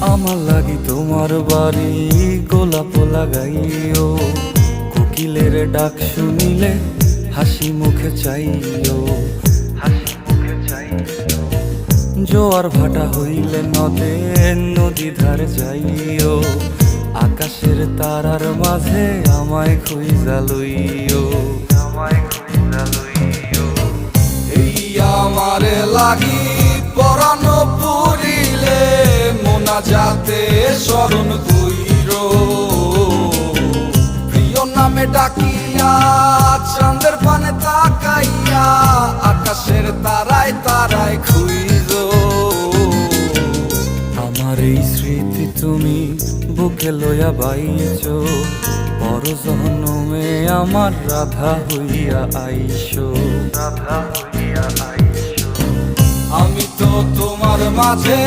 আমার লাগি তোমার বাড়ি, গোলাপ লাগাইও। কোকিলের ডাক শুনিলে হাসি মুখে চাইও, হাসি মুখে জোয়ার ভাটা হইলে নদে, নদী ধারে যাইও। আকাশের তারার মাঝে আমায় খুঁজা লইও, আমায় খুঁজা লইও। এই আমারে লাগি মোনা যাতে স্মরণ প্রিয় নামে ডাকিয়া, চাঁদের পানে তাকাইয়া, আকাশের তারায় তারায় খুইর। আমার এই স্মৃতি তুমি বুকে লইয়া বাইছ বড় জনমে আমার রাধা হইয়া আইসো রাধা হইয়া আইসো। আমি তো তোমার মাঝে